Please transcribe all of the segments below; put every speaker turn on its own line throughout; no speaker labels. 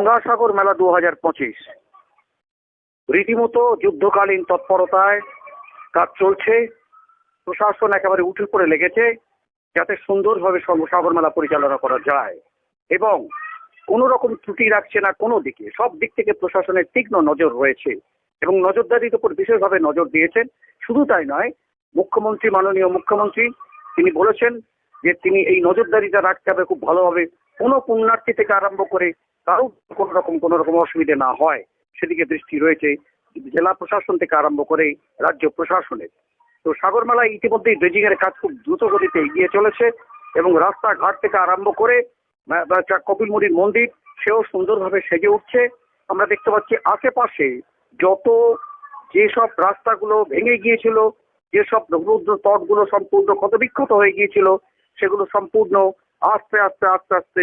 গঙ্গাসাগর মেলা দু হাজার পঁচিশ। রীতিমতো যুদ্ধকালীন তৎপরতায় কাজ চলছে। প্রশাসন একেবারে উঠে পড়ে লেগেছে যাতে সুন্দরভাবে সম- সাগর মেলা পরিচালনা করা যায় এবং কোনো রকম ত্রুটি রাখছে না কোনো দিকে। সব দিক থেকে প্রশাসনের তীক্ষ্ণ নজর রয়েছে এবং নজরদারির উপর বিশেষভাবে নজর দিয়েছেন। শুধু তাই নয়, মুখ্যমন্ত্রী, মাননীয় মুখ্যমন্ত্রী, তিনি বলেছেন যে তিনি এই নজরদারিটা রাখতে হবে খুব ভালোভাবে। কোনো পুণ্যার্থী থেকে আরম্ভ করে কারও কোনো রকম কোনো রকম অসুবিধে না হয়। সেদিকে দৃষ্টি রয়েছে জেলা প্রশাসন থেকে আরম্ভ করে রাজ্য প্রশাসনের। তো সাগরমেলায় ইতিমধ্যেই ড্রেজিং এর কাজ খুব দ্রুত গতিতে এগিয়ে চলেছে এবং রাস্তাঘাট থেকে আরম্ভ করে যা কপিলমুড়ির মন্দির, সেও সুন্দরভাবে সেজে উঠছে। আমরা দেখতে পাচ্ছি আশেপাশে যত যেসব রাস্তাগুলো ভেঙে গিয়েছিল, যেসব সমুদ্র তটগুলো সম্পূর্ণ ক্ষতবিক্ষত হয়ে গিয়েছিল, সেগুলো সম্পূর্ণ আস্তে আস্তে আস্তে আস্তে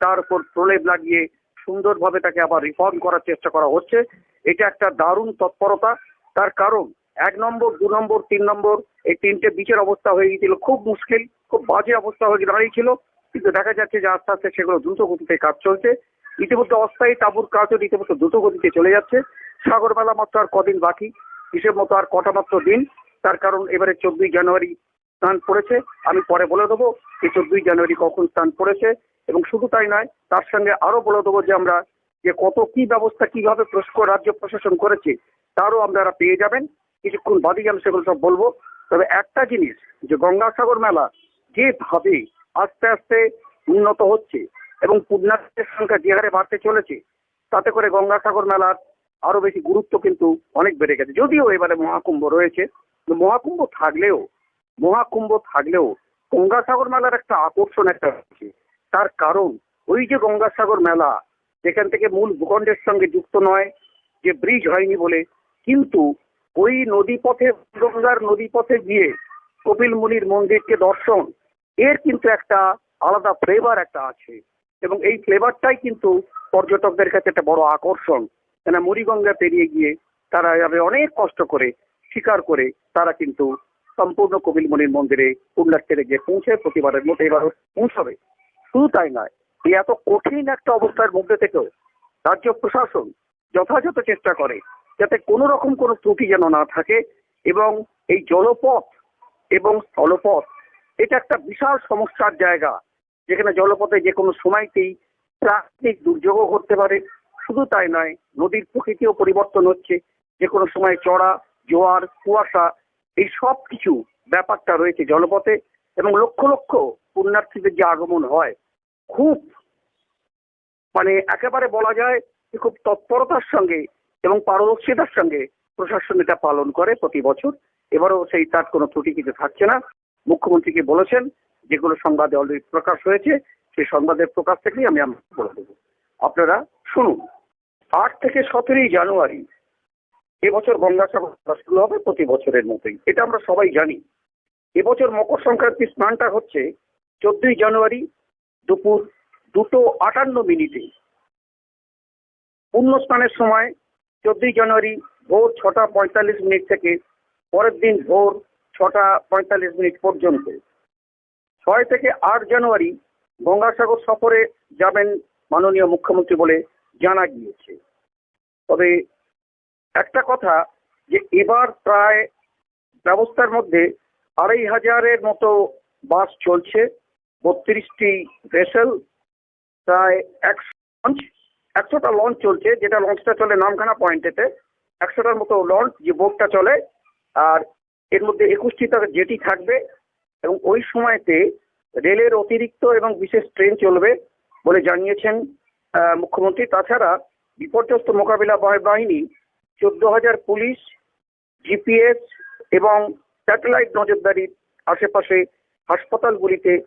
তার উপর প্রলেপ লাগিয়ে সুন্দরভাবে তাকে আবার রিফর্ম করার চেষ্টা করা হচ্ছে। এটা একটা দারুণ তৎপরতা। তার কারণ, এক নম্বর, দু নম্বর, তিন নম্বর, এই তিনটে বিচের অবস্থা হয়ে গিয়েছিল। খুব মুশকিল, খুব বাজে অবস্থা হয়ে দাঁড়িয়েছিল। কিন্তু দেখা যাচ্ছে যে আস্তে আস্তে সেগুলো দ্রুত গতিতে কাজ চলছে। ইতিমধ্যে অস্থায়ী তাঁবুর কাজও ইতিমধ্যে দ্রুত গতিতে চলে যাচ্ছে। সাগরমেলা মাত্র আর কদিন বাকি। হিসেব মতো আর কটা মাত্র দিন? তার কারণ, এবারে চোদ্দই জানুয়ারি স্থান পড়েছে। আমি পরে বলে দেবো যে চোদ্দই জানুয়ারি কখন স্থান পড়েছে। এবং শুধু তাই নয়, তার সঙ্গে আরও বলে দেবো যে আমরা যে কত কি ব্যবস্থা কীভাবে রাজ্য প্রশাসন করেছে, তারও আপনারা পেয়ে যাবেন। কিছুক্ষণ বাদেই আমি সেগুলো সব বলব। তবে একটা জিনিস, যে গঙ্গাসাগর মেলা যেভাবে আস্তে আস্তে উন্নত হচ্ছে এবং পুণ্যার্থীদের সংখ্যা যে হারে বাড়তে চলেছে, তাতে করে গঙ্গাসাগর মেলার আরও বেশি গুরুত্ব কিন্তু অনেক বেড়ে গেছে। যদিও এবারে মহাকুম্ভ রয়েছে মহাকুম্ভ থাকলেও মহাকুম্ভ থাকলেও গঙ্গাসাগর মেলার একটা আকর্ষণ একটা রয়েছে। তার কারণ ওই যে গঙ্গাসাগর মেলা, যেখান থেকে মূল ভূখণ্ডের সঙ্গে যুক্ত নয়, যে ব্রিজ হয়নি বলে। কিন্তু ওই নদী পথে গঙ্গার নদী পথে গিয়ে কপিল মুনির মন্দিরকে দর্শন, এর কিন্তু একটা আলাদা ফ্লেভার একটা আছে। এবং এই ফ্লেভারটাই কিন্তু পর্যটকদের কাছে একটা বড় আকর্ষণ। কেন মুড়িগঙ্গা পেরিয়ে গিয়ে তারা যাবে অনেক কষ্ট করে স্বীকার করে, তারা কিন্তু সম্পূর্ণ কপিলমণির মন্দিরে পুণ্যার্থীরা গিয়ে পৌঁছে প্রতিবারের মতো এবার পৌঁছাবে। শুধু তাই নয়, এই এত কঠিন একটা অবস্থার মধ্যে থেকেও রাজ্য প্রশাসন যথাযথ চেষ্টা করে যাতে কোনো রকম কোনো ত্রুটি যেন না থাকে এবং এই জলপথ এবং স্থলপথ, এটা একটা বিশাল সমস্যার জায়গা, যেখানে জলপথে যে কোনো সময়তেই প্রাকৃতিক দুর্যোগও ঘটতে পারে। শুধু তাই নয়, নদীর প্রকৃতিও পরিবর্তন হচ্ছে, যে কোনো সময় চড়া, জোয়ার, কুয়াশা, এই সব কিছু ব্যাপারটা রয়েছে জলপথে এবং লক্ষ লক্ষ পুণ্যার্থীদের যে আগমন হয় খুব মানে একেবারে বলা যায় যে খুব তৎপরতার সঙ্গে এবং পারদর্শিতার সঙ্গে প্রশাসন এটা পালন করে প্রতি বছর। এবারও সেই তার কোনো ত্রুটি কিছু থাকছে না। মুখ্যমন্ত্রীকে বলেছেন যেগুলো সংবাদে অলরেডি প্রকাশ হয়েছে, সেই সংবাদের প্রকাশ থেকেই আমি বলে দেবো। আপনারা শুনুন, আট থেকে সতেরোই জানুয়ারি এবছর গঙ্গাসাগর শুরু হবে প্রতি বছরের মতোই। এটা আমরা সবাই জানি। এবছর মকর সংক্রান্তি স্নানটা হচ্ছে চোদ্দই জানুয়ারি দুপুর দুটো আটান্ন মিনিটে। পূর্ণ স্নানের সময় চোদ্দই জানুয়ারি ভোর ছটা পঁয়তাল্লিশ মিনিট থেকে পরের দিন ভোর ছটা পঁয়তাল্লিশ মিনিট পর্যন্ত। ছয় থেকে আট জানুয়ারি গঙ্গাসাগর সফরে যাবেন মাননীয় মুখ্যমন্ত্রী বলে জানা গিয়েছে। তবে একটা কথা যে এবার প্রায় ব্যবস্থার মধ্যে আড়াই হাজারের মতো বাস চলছে। বত্রিশটি ভেসেল প্রায় একশো লঞ্চ একশোটা লঞ্চ চলছে, যেটা লঞ্চটা চলে নামখানা পয়েন্টেতে একশোটার মতো লঞ্চ যে বোটটা চলে, আর এর মধ্যে একুশটি তার জেটি থাকবে। এবং ওই সময়তে রেলের অতিরিক্ত এবং বিশেষ ট্রেন চলবে বলে জানিয়েছেন মুখ্যমন্ত্রী। তাছাড়া বিপর্যস্ত মোকাবিলা বাহ- বাহিনী চোদ্দ হাজার পুলিশ জিপিএস এবং স্যাটেলাইট নজরদারির আশেপাশে হাসপাতালগুলিতে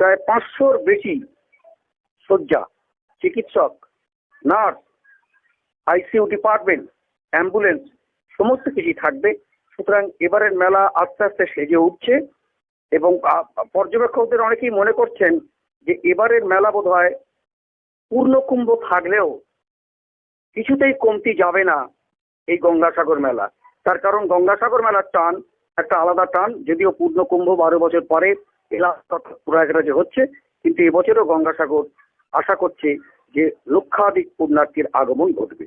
প্রায় পাঁচশোর বেশি শয্যা, চিকিৎসক, নার্স, আইসিইউ ডিপার্টমেন্ট, অ্যাম্বুলেন্স, সমস্ত কিছুই থাকবে। সুতরাং এবারের মেলা আস্তে আস্তে সেজে উঠছে এবং পর্যবেক্ষকদের অনেকেই মনে করছেন যে এবারের মেলা বোধ হয় পূর্ণকুম্ভ থাকলেও কিছুতেই কমতি যাবে না এই গঙ্গাসাগর মেলা। তার কারণ গঙ্গাসাগর মেলার টান একটা আলাদা টান, যদিও পূর্ণকুম্ভ বারো বছর পরে এলাকা প্রয়াগরাজে হচ্ছে কিন্তু এবছরও গঙ্গাসাগর আশা করছে যে লক্ষাধিক পুণ্যার্থীর আগমন ঘটবে।